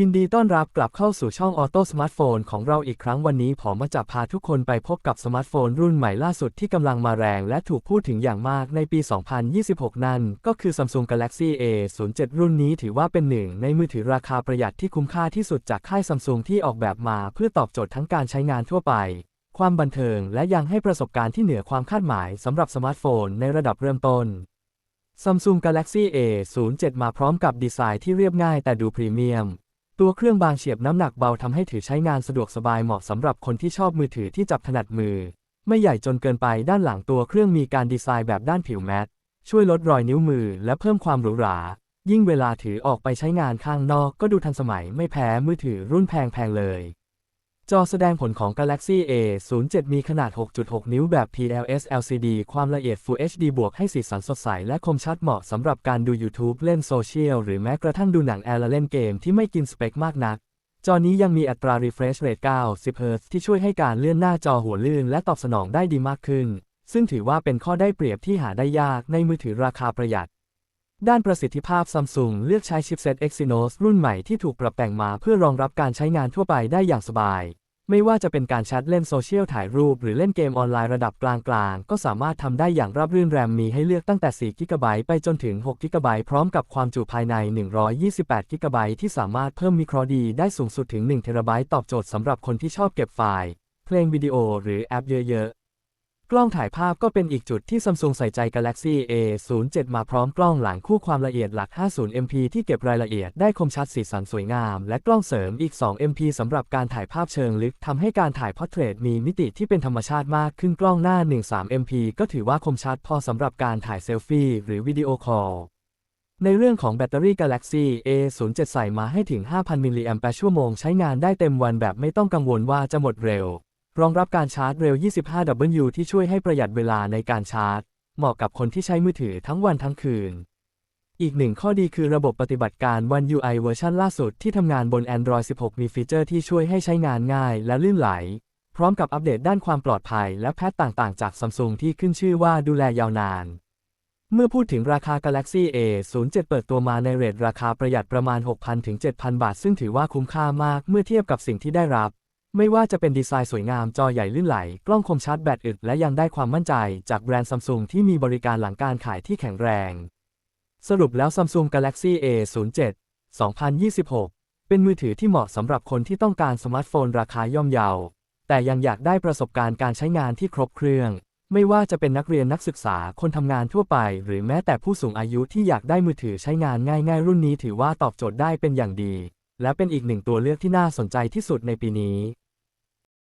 ยินดีต้อนรับกลับเข้าสู่ช่องออโต้สมาร์ทโฟนของเราอีกครั้งวันนี้ผมมาจะพาทุกคนไปพบกับสมาร์ทโฟนรุ่นใหม่ล่าสุดที่กำลังมาแรงและถูกพูดถึงอย่างมากในปี 2026 นั่น ก็คือ Samsung Galaxy A07 รุ่นนี้ถือว่าเป็นหนึ่งในมือถือราคาประหยัดที่คุ้มค่าที่สุดจากค่าย Samsung ที่ออกแบบมาเพื่อตอบโจทย์ทั้งการใช้งานทั่วไป ความบันเทิงและยังให้ประสบการณ์ที่เหนือความคาดหมายสำหรับสมาร์ทโฟนในระดับเริ่มต้น Samsung Galaxy A07 มาพร้อมกับดีไซน์ที่เรียบง่ายแต่ดูพรีเมียม ตัวเครื่องบางเฉียบน้ำหนักเบาทำให้ถือใช้งานสะดวกสบายเหมาะสำหรับคนที่ชอบมือถือที่จับถนัดมือ ไม่ใหญ่จนเกินไปด้านหลังตัวเครื่องมีการดีไซน์แบบด้านผิวแมตช่วยลดรอยนิ้วมือและเพิ่มความหรูหรา ยิ่งเวลาถือออกไปใช้งานข้างนอกก็ดูทันสมัยไม่แพ้มือถือรุ่นแพงๆเลย จอแสดงผลของ Galaxy A07 มีขนาด 6.6 นิ้วแบบ PLS LCD ความละเอียด Full HD บวกให้สีสันสดใส และคมชัดเหมาะสำหรับการดู YouTube เล่นโซเชียล หรือแม้กระทั่งดูหนังแอร์และเล่นเกมที่ไม่กินสเปคมากนัก จอนี้ยังมีอัตรา refresh rate 90 Hz ที่ช่วยให้การเลื่อนหน้าจอหัวลื่น และตอบสนองได้ดีมากขึ้น ซึ่งถือว่าเป็นข้อได้เปรียบที่หาได้ยากในมือถือราคาประหยัด ด้านประสิทธิภาพ Samsung เลือกใช้ชิปเซต Exynos รุ่นใหม่ที่ถูกปรับแต่งมาเพื่อรองรับการใช้งานทั่วไปได้อย่างสบาย ไม่ว่าจะเป็นการแชทเล่นโซเชียลถ่ายรูป หรือเล่นเกมออนไลน์ระดับกลางๆ ก็สามารถทำได้อย่างราบรื่นแรมมีให้เลือกตั้งแต่4 g b ไปจนถึง6 g b พร้อมกับความจุภายใน 128 g b ที่สามารถเพิ่มมิโครดีได้สูงสุดถึง1 t b ตอบโจทย์สำหรับคนที่ชอบเก็บไฟล์ เพลงวิดีโอหรือแอปเยอะๆ กล้องถ่ายภาพก็เป็นอีกจุดที่ Samsung ใส่ใจ Galaxy A07 มาพร้อมกล้องหลังคู่ความละเอียดหลัก 50 MP ที่เก็บรายละเอียดได้คมชัดสีสันสวยงาม และกล้องเสริมอีก 2 MP สำหรับการถ่ายภาพเชิงลึกทำให้การถ่ายพอร์เทรตมีมิติที่เป็นธรรมชาติมากขึ้นกล้องหน้า 13 MP ก็ถือว่าคมชัดพอสำหรับการถ่ายเซลฟี่หรือวิดีโอคอลในเรื่องของแบตเตอรี่ Galaxy A07 ใส่มาให้ถึง 5,000 มิลลิแอมป์ชั่วโมงใช้งานได้เต็มวันแบบไม่ต้องกังวลว่าจะหมดเร็ว รองรับการชาร์จเร็ว 25W ที่ช่วยให้ประหยัดเวลาในการชาร์จ เหมาะกับคนที่ใช้มือถือทั้งวันทั้งคืน อีกหนึ่งข้อดีคือระบบปฏิบัติการ One UI เวอร์ชันล่าสุดที่ทำงานบน Android 16 มีฟีเจอร์ที่ช่วยให้ใช้งานง่ายและลื่นไหล พร้อมกับอัปเดตด้านความปลอดภัยและแพทต่างๆ จาก Samsung ที่ขึ้นชื่อว่าดูแลยาวนาน เมื่อพูดถึงราคา Galaxy A07 เปิดตัวมาในเรทราคาประหยัดประมาณ 6,000 ถึง 7,000 บาท ซึ่งถือว่าคุ้มค่ามากเมื่อเทียบกับสิ่งที่ได้รับ ไม่ว่าจะเป็นดีไซน์สวยงามจอใหญ่ลื่นไหล กล้องคมชัดแบตอึดและยังได้ความมั่นใจจากแบรนด์ Samsung ที่มีบริการหลังการขายที่แข็งแรง สรุปแล้ว Samsung Galaxy A07 2026 เป็นมือถือที่เหมาะสำหรับคนที่ต้องการสมาร์ทโฟนราคาย่อมเยา แต่ยังอยากได้ประสบการณ์การใช้งานที่ครบเครื่อง ไม่ว่าจะเป็นนักเรียนนักศึกษาคนทำงานทั่วไป หรือแม้แต่ผู้สูงอายุที่อยากได้มือถือใช้งานง่าย ๆ รุ่นนี้ถือว่าตอบโจทย์ได้เป็นอย่างดี และเป็นอีกหนึ่งตัวเลือกที่น่าสนใจที่สุดในปีนี้